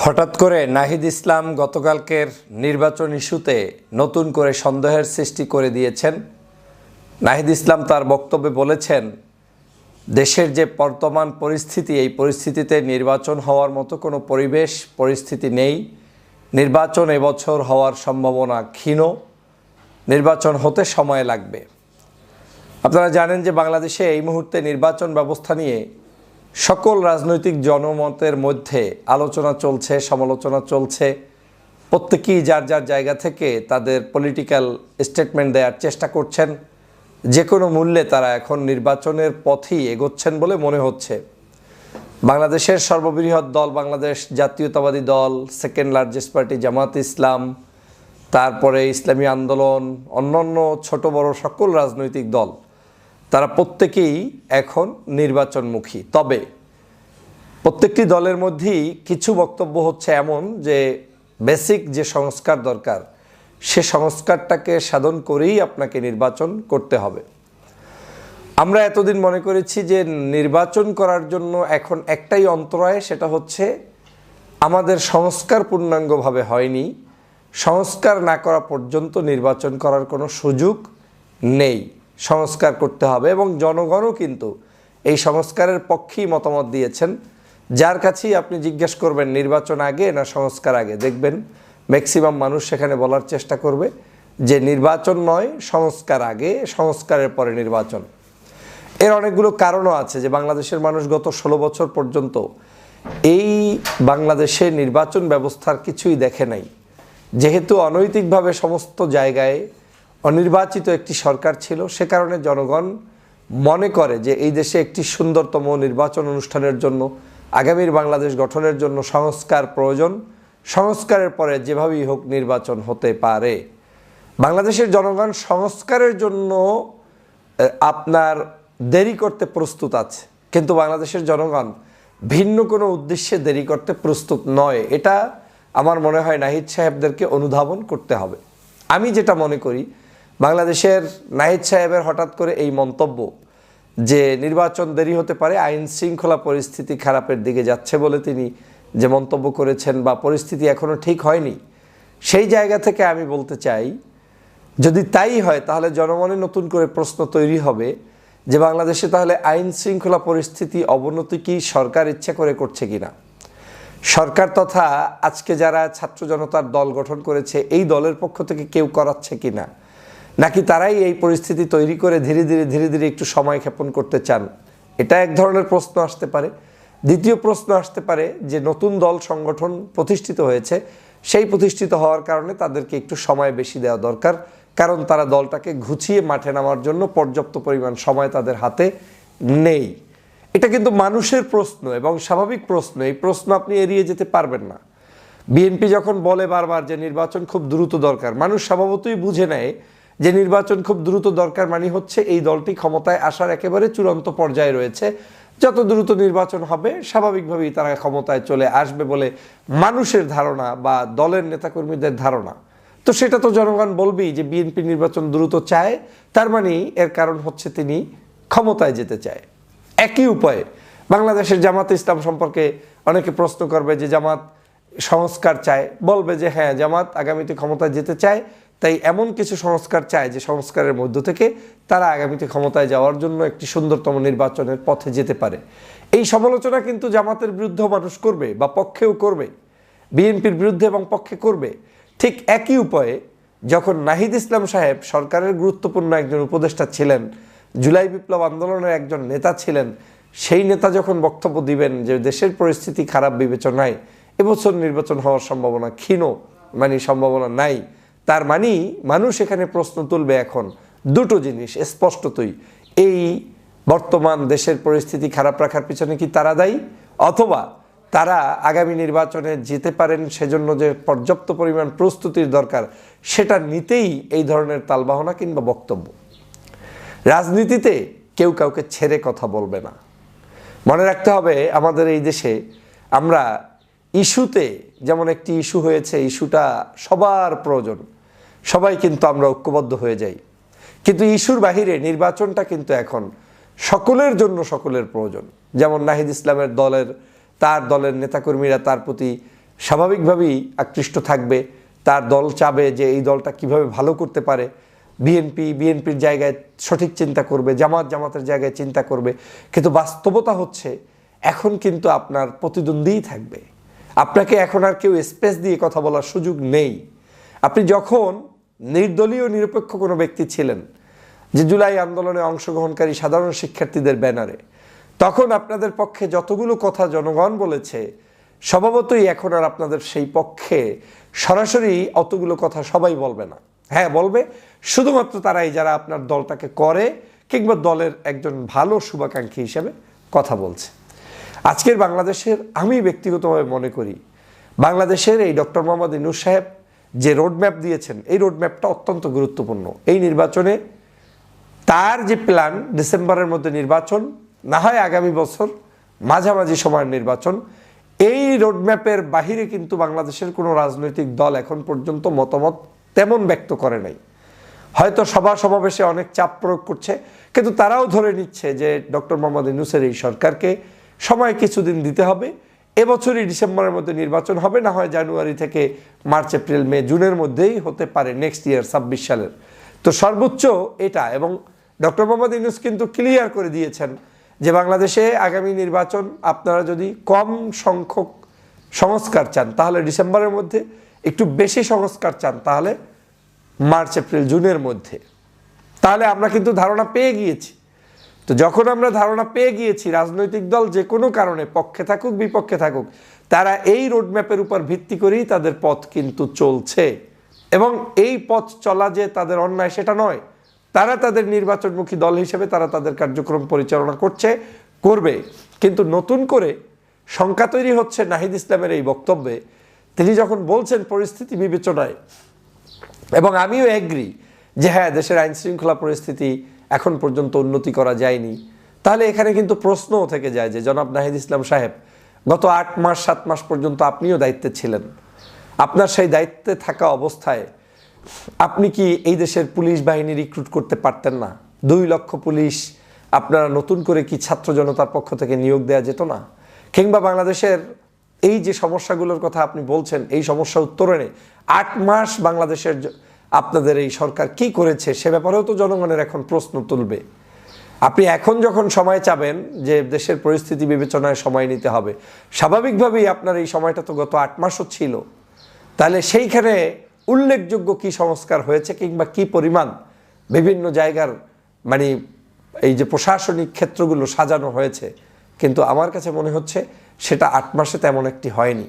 হঠাৎ করে নাহিদ ইসলাম গতকালকের নির্বাচন ইস্যুতে নতুন করে সন্দেহের সৃষ্টি করে দিয়েছেন। নাহিদ ইসলাম তার বক্তব্যে বলেছেন, দেশের যে বর্তমান পরিস্থিতি, এই পরিস্থিতিতে নির্বাচন হওয়ার মতো কোনো পরিবেশ, পরিস্থিতি নেই। নির্বাচন এবছর হওয়ার সম্ভাবনা ক্ষীণ। নির্বাচন হতে সময় লাগবে। আপনারা জানেন যে বাংলাদেশে এই মুহূর্তে নির্বাচন ব্যবস্থা নিয়ে সকল রাজনৈতিক জনমতের মধ্যে আলোচনা চলছে, সমালোচনা চলছে। প্রত্যেকেই যার যার জায়গা থেকে তাদের পলিটিক্যাল স্টেটমেন্ট দেওয়ার চেষ্টা করছেন। যে কোনো মূল্যে তারা এখন নির্বাচনের পথেই এগোচ্ছেন বলে মনে হচ্ছে। বাংলাদেশের সর্ববৃহৎ Dal Bangladesh Jatiyatabadi Dal second largest party Jamaat Islam, তারপরে ইসলামী আন্দোলন, অন্যান্য ছোট বড় সকল রাজনৈতিক দল। তারা প্রত্যেকেই এখন নির্বাচনমুখী। তবে প্রত্যেকটি দলের মধ্যেই কিছু বক্তব্য হচ্ছে এমন যে বেসিক যে সংস্কার দরকার, সে সংস্কারটাকে সাধন করেই আপনাকে নির্বাচন করতে হবে। আমরা এতদিন মনে করেছি যে নির্বাচন করার জন্য এখন একটাই অন্তরায়, সেটা হচ্ছে আমাদের সংস্কার পূর্ণাঙ্গভাবে হয়নি। সংস্কার না করা পর্যন্ত নির্বাচন করার কোনো সুযোগ নেই। সংস্কার করতে হবে এবং জনগণও কিন্তু এই সংস্কারের পক্ষেই মতামত দিয়েছেন। যার কাছেই আপনি জিজ্ঞেস করবেন, নির্বাচন আগে না সংস্কার আগে? দেখবেন ম্যাক্সিমাম মানুষ সেখানে বলার চেষ্টা করবে যে নির্বাচন নয়, সংস্কার আগে, সংস্কারের পরে নির্বাচন। এর অনেকগুলো কারণও আছে যে বাংলাদেশের মানুষ গত ষোলো বছর পর্যন্ত এই বাংলাদেশে নির্বাচন ব্যবস্থার কিছুই দেখে নাই। যেহেতু অনৈতিকভাবে সমস্ত জায়গায় অনির্বাচিত একটি সরকার ছিল, সে কারণে জনগণ মনে করে যে এই দেশে একটি সুন্দরতম নির্বাচন অনুষ্ঠানের জন্য, আগামীর বাংলাদেশ গঠনের জন্য সংস্কার প্রয়োজন। সংস্কারের পরে যেভাবেই হোক নির্বাচন হতে পারে। বাংলাদেশের জনগণ সংস্কারের জন্য আপনার দেরি করতে প্রস্তুত আছে। কিন্তু বাংলাদেশের জনগণ ভিন্ন কোনো উদ্দেশ্যে দেরি করতে প্রস্তুত নয়। এটা আমার মনে হয় নাহিদ সাহেবদেরকে অনুধাবন করতে হবে। আমি যেটা মনে করি বাংলাদেশের নাহিদ সাহেবের হঠাৎ করে এই মন্তব্য যে নির্বাচন দেরি হতে পারে, আইন শৃঙ্খলা পরিস্থিতি খারাপের দিকে যাচ্ছে বলে তিনি যে মন্তব্য করেছেন বা পরিস্থিতি এখনও ঠিক হয়নি, সেই জায়গা থেকে আমি বলতে চাই, যদি তাই হয় তাহলে জনমনে নতুন করে প্রশ্ন তৈরি হবে যে বাংলাদেশে তাহলে আইন শৃঙ্খলা পরিস্থিতি অবনতি কি সরকার ইচ্ছা করে করছে কিনা? সরকার তথা আজকে যারা ছাত্র জনতার দল গঠন করেছে, এই দলের পক্ষ থেকে কেউ করাচ্ছে কিনা? নাকি তারাই এই পরিস্থিতি তৈরি করে ধীরে ধীরে ধীরে ধীরে একটু সময় ক্ষেপণ করতে চান? এটা এক ধরনের প্রশ্ন আসতে পারে। দ্বিতীয় প্রশ্ন আসতে পারে যে নতুন দল সংগঠন প্রতিষ্ঠিত হয়েছে, সেই প্রতিষ্ঠিত হওয়ার কারণে তাদেরকে একটু সময় বেশি দেওয়া দরকার। কারণ তারা দলটাকে ঘুচিয়ে মাঠে নামার জন্য পর্যাপ্ত পরিমাণ সময় তাদের হাতে নেই। এটা কিন্তু মানুষের প্রশ্ন এবং স্বাভাবিক প্রশ্ন। এই প্রশ্ন আপনি এড়িয়ে যেতে পারবেন না। বিএনপি যখন বলে বারবার যে নির্বাচন খুব দ্রুত দরকার, মানুষ স্বভাবতই বুঝে নেয় যে নির্বাচন খুব দ্রুত দরকার মানে হচ্ছে, এই দলটি ক্ষমতায় আসার একেবারে চূড়ান্ত পর্যায়ে রয়েছে। যত দ্রুত নির্বাচন হবে, স্বাভাবিকভাবেই তারা ক্ষমতায় চলে আসবে বলে মানুষের ধারণা বা দলের নেতাকর্মীদের ধারণা। তো সেটা তো জনগণ বলবেই যে বিএনপি নির্বাচন দ্রুত চায়, তার মানে এর কারণ হচ্ছে তিনি ক্ষমতায় যেতে চায়। একই উপায়ে বাংলাদেশের জামাত ইসলাম সম্পর্কে অনেকে প্রশ্ন করবে যে জামাত সংস্কার চায়, বলবে যে হ্যাঁ জামাত আগামীতে ক্ষমতায় যেতে চায় তাই এমন কিছু সংস্কার চায় যে সংস্কারের মধ্য থেকে তারা আগামীতে ক্ষমতায় যাওয়ার জন্য একটি সুন্দরতম নির্বাচনের পথে যেতে পারে। এই সমালোচনা কিন্তু জামাতের বিরুদ্ধেও মানুষ করবে বা পক্ষেও করবে, বিএনপির বিরুদ্ধে এবং পক্ষে করবে। ঠিক একই উপায়ে যখন নাহিদ ইসলাম সাহেব সরকারের গুরুত্বপূর্ণ একজন উপদেষ্টা ছিলেন, জুলাই বিপ্লব আন্দোলনের একজন নেতা ছিলেন, সেই নেতা যখন বক্তব্য দিবেন যে দেশের পরিস্থিতি খারাপ বিবেচনায়, এবছর নির্বাচন হওয়ার সম্ভাবনা ক্ষীণ মানে সম্ভাবনা নাই তার মানেই মানুষ এখানে প্রশ্ন তুলবে এখন দুটো জিনিস স্পষ্টতই। এই বর্তমান দেশের পরিস্থিতি খারাপ রাখার পিছনে কি তারা দায়ী? অথবা তারা আগামী নির্বাচনে যেতে পারেন সেজন্য যে পর্যাপ্ত পরিমাণ প্রস্তুতির দরকার, সেটা নিতেই এই ধরনের তালবাহনা কিংবা বক্তব্য। রাজনীতিতে কেউ কাউকে ছেড়ে কথা বলবে না। মনে রাখতে হবে আমাদের এই দেশে আমরা ইস্যুতে যেমন একটি ইস্যু হয়েছে ইস্যুটা সবার প্রয়োজন। সবাই কিন্তু আমরা ঐক্যবদ্ধ হয়ে যাই। কিন্তু ইস্যুর বাহিরে নির্বাচনটা কিন্তু এখন সকলের জন্য সকলের প্রয়োজন। যেমন নাহিদ ইসলামের দলের, তার দলের নেতাকর্মীরা তার প্রতি স্বাভাবিকভাবেই আকৃষ্ট থাকবে। তার দল চাবে যে এই দলটা কীভাবে ভালো করতে পারে। বিএনপি, বিএনপির জায়গায় সঠিক চিন্তা করবে, জামাত জামাতের জায়গায় চিন্তা করবে। কিন্তু বাস্তবতা হচ্ছে, এখন কিন্তু আপনার প্রতিদ্বন্দ্বীই থাকবে। আপনাকে এখন আর কেউ স্পেস দিয়ে কথা বলার সুযোগ নেই। আপনি যখন নির্দলীয় নিরপেক্ষ কোনো ব্যক্তি ছিলেন, যে জুলাই আন্দোলনে অংশগ্রহণকারী সাধারণ শিক্ষার্থীদের ব্যানারে, তখন আপনাদের পক্ষে যতগুলো কথা জনগণ বলেছে, স্বভাবতই এখন আর আপনাদের সেই পক্ষে সরাসরি অতগুলো কথা সবাই বলবে না। হ্যাঁ বলবে। শুধুমাত্র তারাই যারা আপনার দলটাকে করে, কিংবা দলের একজন ভালো শুভাকাঙ্ক্ষী হিসেবে কথা বলছে। আজকের বাংলাদেশের আমি ব্যক্তিগতভাবে মনে করি, বাংলাদেশের এই ডক্টর মোহাম্মদ ইনুস সাহেব যে রোডম্যাপ দিয়েছেন, এই রোডম্যাপটা অত্যন্ত গুরুত্বপূর্ণ। এই নির্বাচনে তার যে প্ল্যান, ডিসেম্বরের মধ্যে নির্বাচন, না হয় আগামী বছর, মাঝামাঝি সময়ের নির্বাচন, এই রোডম্যাপের বাহিরে কিন্তু বাংলাদেশের কোনো রাজনৈতিক দল এখন পর্যন্ত মতামত তেমন ব্যক্ত করে নাই। হয়তো সভা সমাবেশে অনেক চাপ প্রয়োগ করছে, কিন্তু তারাও ধরে নিচ্ছে যে ডক্টর মোহাম্মদ ইউনুসের এই সরকারকে সময় কিছুদিন দিতে হবে। এবছরই ডিসেম্বরের মধ্যে নির্বাচন হবে, না হয় জানুয়ারি থেকে মার্চ, এপ্রিল, মে, জুনের মধ্যেই হতে পারে নেক্সট ইয়ার ছাব্বিশ সালের। তো সর্বোচ্চ এটা এবং ডক্টর মোহাম্মদ ইউনুস কিন্তু ক্লিয়ার করে দিয়েছেন যে বাংলাদেশে আগামী নির্বাচন আপনারা যদি কম সংখ্যক সংস্কার চান, তাহলে ডিসেম্বরের মধ্যে একটু বেশি সংস্কার চান, তাহলে মার্চ, এপ্রিল, জুনের মধ্যে। তাহলে আমরা কিন্তু ধারণা পেয়ে গিয়েছি তো যখন আমরা ধারণা পেয়ে গিয়েছি, রাজনৈতিক দল যে কোনো কারণে পক্ষে থাকুক, বিপক্ষে থাকুক, তারা এই রোডম্যাপের উপর ভিত্তি করেই তাদের পথ কিন্তু চলছে। এবং এই পথ চলা যে তাদের অন্যায় সেটা নয়। তারা তাদের নির্বাচনমুখী দল হিসেবে তারা তাদের কার্যক্রম পরিচালনা করছে, করবে। কিন্তু নতুন করে শঙ্কা তৈরি হচ্ছে নাহিদ ইসলামের এই বক্তব্যে। তিনি যখন বলছেন পরিস্থিতি বিবেচনায়, এবং আমিও এগ্রি যে হ্যাঁ দেশের আইনশৃঙ্খলা পরিস্থিতি এখন পর্যন্ত উন্নতি করা যায়নি। তাহলে এখানে কিন্তু প্রশ্নও থেকে যায় যে জনাব নাহিদ ইসলাম সাহেব, গত আট মাস, সাত মাস পর্যন্ত আপনিও দায়িত্বে ছিলেন। আপনার সেই দায়িত্বে থাকা অবস্থায় আপনি কি এই দেশের পুলিশ বাহিনী রিক্রুট করতে পারতেন না? দুই লক্ষ পুলিশ, আপনারা নতুন করে কি ছাত্র জনতার পক্ষ থেকে নিয়োগ দেওয়া যেত না? কিংবা বাংলাদেশের এই যে সমস্যাগুলোর কথা আপনি বলছেন, এই সমস্যা উত্তরণে আট মাস বাংলাদেশের আপনাদের এই সরকার কি করেছে সে ব্যাপারেও তো জনগণের এখন প্রশ্ন তুলবে। আপনি এখন যখন সময় চাবেন যে দেশের পরিস্থিতি বিবেচনায় সময় নিতে হবে, স্বাভাবিকভাবেই আপনার এই সময়টা তো গত আট মাসও ছিল। তাহলে সেইখানে উল্লেখযোগ্য কি সংস্কার হয়েছে কিংবা কি পরিমাণ বিভিন্ন জায়গার মানে এই যে প্রশাসনিক ক্ষেত্রগুলো সাজানো হয়েছে, কিন্তু আমার কাছে মনে হচ্ছে সেটা আট মাসে তেমন একটি হয়নি।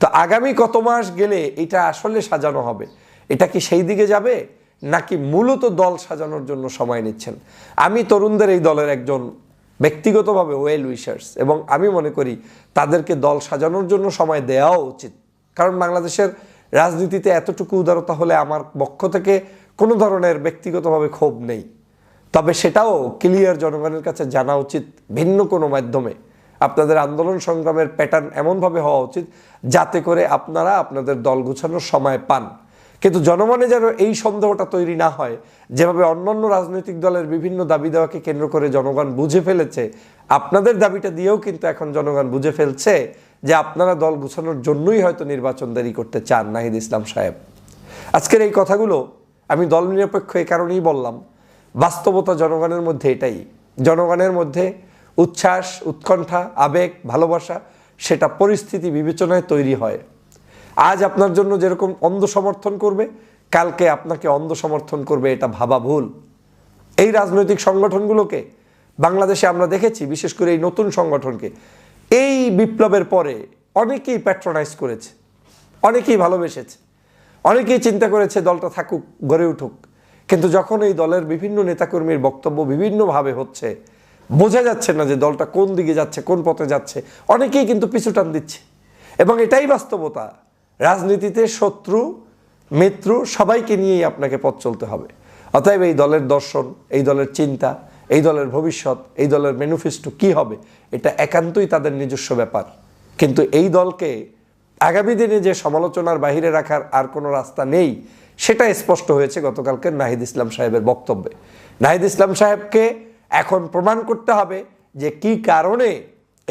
তো আগামী কত মাস গেলে এটা আসলে সাজানো হবে? এটা কি সেই দিকে যাবে? নাকি মূলত দল সাজানোর জন্য সময় নিচ্ছেন? আমি তরুণদের এই দলের একজন ব্যক্তিগতভাবে ওয়েল উইশার্স এবং আমি মনে করি তাদেরকে দল সাজানোর জন্য সময় দেওয়াও উচিত। কারণ বাংলাদেশের রাজনীতিতে এতটুকু উদারতা হলে আমার পক্ষ থেকে কোনো ধরনের ব্যক্তিগতভাবে ক্ষোভ নেই। তবে সেটাও ক্লিয়ার জনগণের কাছে জানা উচিত ভিন্ন কোনো মাধ্যমে। আপনাদের আন্দোলন সংগ্রামের প্যাটার্ন এমনভাবে হওয়া উচিত যাতে করে আপনারা আপনাদের দল গুছানোর সময় পান। কিন্তু জনমনে যেন এই সন্দেহটা তৈরি না হয়, যেভাবে অন্যান্য রাজনৈতিক দলের বিভিন্ন দাবি দেওয়াকে কেন্দ্র করে জনগণ বুঝে ফেলেছে, আপনাদের দাবিটা দিয়েও কিন্তু এখন জনগণ বুঝে ফেলছে যে আপনারা দল গুছানোর জন্যই হয়তো নির্বাচন দেরি করতে চান, নাহিদ ইসলাম সাহেব। আজকের এই কথাগুলো আমি দল নিরপেক্ষ এই কারণেই বললাম, বাস্তবতা জনগণের মধ্যে এটাই, জনগণের মধ্যে উচ্ছ্বাস, উৎকণ্ঠা, আবেগ, ভালোবাসা, সেটা পরিস্থিতি বিবেচনায় তৈরি হয়। আজ আপনার জন্য যেরকম অন্ধ সমর্থন করবে, কালকে আপনাকে অন্ধ সমর্থন করবে, এটা ভাবা ভুল। এই রাজনৈতিক সংগঠনগুলোকে, বাংলাদেশে আমরা দেখেছি, বিশেষ করে এই নতুন সংগঠনকে, এই বিপ্লবের পরে অনেকেই প্যাট্রোনাইজ করেছে, অনেকেই ভালোবেসেছে, অনেকেই চিন্তা করেছে দলটা থাকুক, গড়ে উঠুক। কিন্তু যখন এই দলের বিভিন্ন নেতাকর্মীর বক্তব্য বিভিন্নভাবে হচ্ছে, বোঝা যাচ্ছে না যে দলটা কোন দিকে যাচ্ছে, কোন পথে যাচ্ছে, অনেকেই কিন্তু পিছু টান দিচ্ছে। এবং এটাই বাস্তবতা রাজনীতিতে শত্রু, মিত্র, সবাইকে নিয়েই আপনাকে পথ চলতে হবে। অতএব এই দলের দর্শন, এই দলের চিন্তা, এই দলের ভবিষ্যৎ, এই দলের ম্যানিফেস্টো কি হবে, এটা একান্তই তাদের নিজস্ব ব্যাপার। কিন্তু এই দলকে আগামী দিনে যে সমালোচনার বাহিরে রাখার আর কোনো রাস্তা নেই, সেটা স্পষ্ট হয়েছে গতকালকে নাহিদ ইসলাম সাহেবের বক্তব্যে। নাহিদ ইসলাম সাহেবকে এখন প্রমাণ করতে হবে যে কি কারণে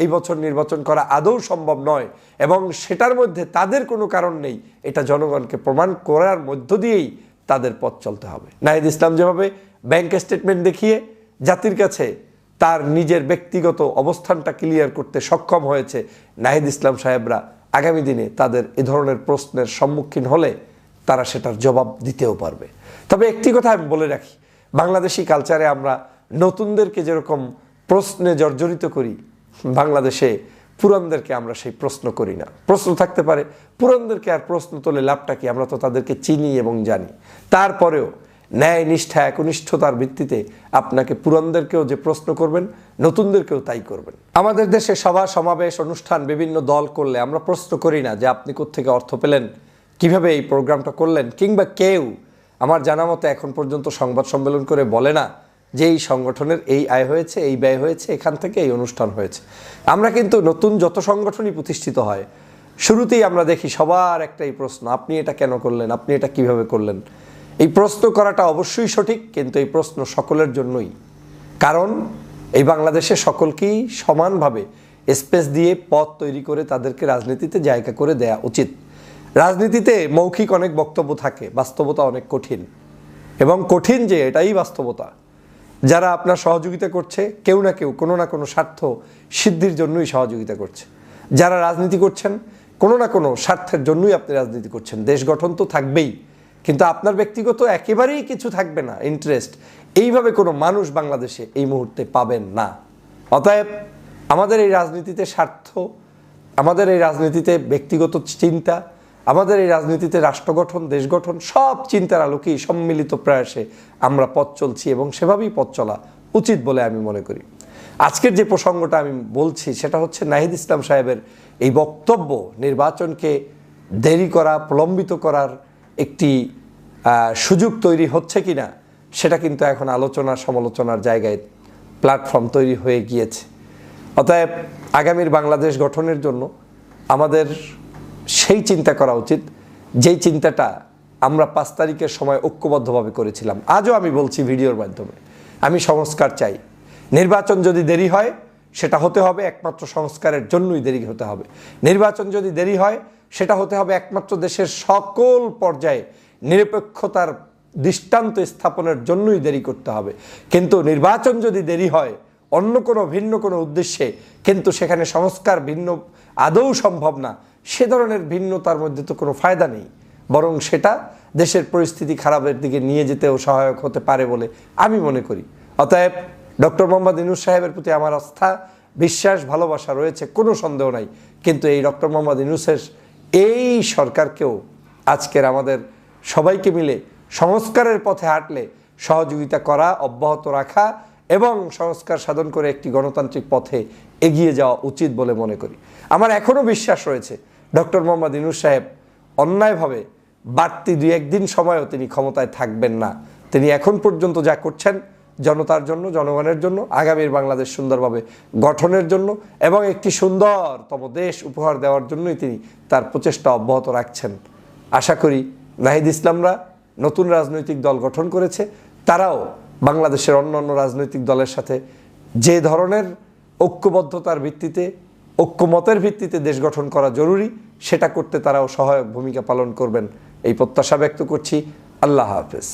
এই বছর নির্বাচন করা আদৌ সম্ভব নয় এবং সেটার মধ্যে তাদের কোনো কারণ নেই। এটা জনগণকে প্রমাণ করার মধ্য দিয়েই তাদের পথ চলতে হবে। নাহিদ ইসলাম যেভাবে ব্যাংক স্টেটমেন্ট দেখিয়ে জাতির কাছে তার নিজের ব্যক্তিগত অবস্থানটা ক্লিয়ার করতে সক্ষম হয়েছে, নাহিদ ইসলাম সাহেবরা আগামী দিনে তাদের এ ধরনের প্রশ্নের সম্মুখীন হলে তারা সেটার জবাব দিতেও পারবে। তবে একটি কথা আমি বলে রাখি, বাংলাদেশি কালচারে আমরা নতুনদেরকে যেরকম প্রশ্নে জর্জরিত করি বাংলাদেশে পুরানদেরকে আমরা সেই প্রশ্ন করি না। প্রশ্ন থাকতে পারে, পুরানদেরকে আর প্রশ্ন তোলে লাভটা কি? আমরা তো তাদেরকে চিনি এবং জানি। তারপরেও ন্যায় নিষ্ঠা, একনিষ্ঠতার ভিত্তিতে আপনাকে পুরানদেরকেও যে প্রশ্ন করবেন, নতুনদেরকেও তাই করবেন। আমাদের দেশে সভা, সমাবেশ, অনুষ্ঠান, বিভিন্ন দল করলে আমরা প্রশ্ন করি না যে আপনি কোত্থেকে অর্থ পেলেন, কীভাবে এই প্রোগ্রামটা করলেন, কিংবা কেউ, আমার জানা মতে এখন পর্যন্ত সংবাদ সম্মেলন করে বলে না যে এই সংগঠনের এই আয় হয়েছে, এই ব্যয় হয়েছে, এখান থেকে এই অনুষ্ঠান হয়েছে। আমরা কিন্তু নতুন যত সংগঠনই প্রতিষ্ঠিত হয়, শুরুতেই আমরা দেখি সবার একটাই প্রশ্ন, আপনি এটা কেন করলেন? আপনি এটা কীভাবে করলেন? এই প্রশ্ন করাটা অবশ্যই সঠিক, কিন্তু এই প্রশ্ন সকলের জন্যই। কারণ এই বাংলাদেশে সকলকেই সমানভাবে স্পেস দিয়ে পথ তৈরি করে তাদেরকে রাজনীতিতে জায়গা করে দেয়া উচিত। রাজনীতিতে মৌখিক অনেক বক্তব্য থাকে, বাস্তবতা অনেক কঠিন। এবং কঠিন যে, এটাই বাস্তবতা। যারা আপনার সহযোগিতা করছে, কেউ না কেউ, কোনো না কোনো স্বার্থ সিদ্ধির জন্যই সহযোগিতা করছে। যারা রাজনীতি করছেন, কোনো না কোনো স্বার্থের জন্যই আপনি রাজনীতি করছেন। দেশ গঠন তো থাকবেই, কিন্তু আপনার ব্যক্তিগত একেবারেই কিছু থাকবে না ইন্টারেস্ট এইভাবে কোনো মানুষ বাংলাদেশে এই মুহূর্তে পাবেন না। অতএব, আমাদের এই রাজনীতিতে স্বার্থ, আমাদের এই রাজনীতিতে ব্যক্তিগত চিন্তা আমাদের এই রাজনীতিতে রাষ্ট্র গঠন, দেশ গঠন, সব চিন্তার আলোকেই সম্মিলিত প্রয়াসে আমরা পথ চলছি এবং সেভাবেই পথ চলা উচিত বলে আমি মনে করি। আজকের যে প্রসঙ্গটা আমি বলছি, সেটা হচ্ছে নাহিদ ইসলাম সাহেবের এই বক্তব্য নির্বাচনকে দেরি করা, প্রলম্বিত করার একটি সুযোগ তৈরি হচ্ছে কি না সেটা কিন্তু এখন আলোচনা, সমালোচনার জায়গায় প্ল্যাটফর্ম তৈরি হয়ে গিয়েছে। অতএব আগামীর বাংলাদেশ গঠনের জন্য আমাদের সেই চিন্তা করা উচিত, যেই চিন্তাটা আমরা পাঁচ তারিখের সময় ঐক্যবদ্ধভাবে করেছিলাম। আজও আমি বলছি ভিডিওর মাধ্যমে। আমি সংস্কার চাই। নির্বাচন যদি দেরি হয়, সেটা হতে হবে একমাত্র সংস্কারের জন্যই দেরি হতে হবে। নির্বাচন যদি দেরি হয়, সেটা হতে হবে একমাত্র দেশের সকল পর্যায়ে নিরপেক্ষতার দৃষ্টান্ত স্থাপনের জন্যই দেরি করতে হবে। কিন্তু নির্বাচন যদি দেরি হয়, অন্য কোনো ভিন্ন কোনো উদ্দেশ্যে, কিন্তু সেখানে সংস্কার ভিন্ন, আদৌ সম্ভব না সে ধরনের ভিন্নতার মধ্যে তো কোনো ফায়দা নেই। বরং সেটা দেশের পরিস্থিতি খারাপের দিকে নিয়ে যেতেও সহায়ক হতে পারে বলে আমি মনে করি। অতএব ডক্টর মোহাম্মদ ইনুস সাহেবের প্রতি আমার আস্থা, বিশ্বাস, ভালোবাসা রয়েছে, কোনো সন্দেহ নাই। কিন্তু এই ডক্টর মোহাম্মদ ইনুসের এই সরকারকেও আজকের আমাদের সবাইকে মিলে সংস্কারের পথে হাঁটলে সহযোগিতা করা, অব্যাহত রাখা এবং সংস্কার সাধন করে একটি গণতান্ত্রিক পথে এগিয়ে যাওয়া উচিত বলে মনে করি। আমার এখনও বিশ্বাস রয়েছে, ডক্টর মোহাম্মদ ইনুস সাহেব অন্যায়ভাবে বাড়তি দুই একদিন সময়ও তিনি ক্ষমতায় থাকবেন না। তিনি এখন পর্যন্ত যা করছেন জনতার জন্য, জনগণের জন্য, আগামীর বাংলাদেশ সুন্দরভাবে গঠনের জন্য এবং একটি সুন্দরতম দেশ উপহার দেওয়ার জন্যই তিনি তার প্রচেষ্টা অব্যাহত রাখছেন। আশা করি নাহিদ ইসলামরা নতুন রাজনৈতিক দল গঠন করেছে, তারাও বাংলাদেশের অন্য অন্য রাজনৈতিক দলের সাথে যে ধরনের ঐক্যবদ্ধতার ভিত্তিতে, ঐক্যমতের ভিত্তিতে দেশ গঠন করা জরুরি, সেটা করতে তারাও সহায়ক ভূমিকা পালন করবেন। এই প্রত্যাশা ব্যক্ত করছি। আল্লাহ হাফেজ।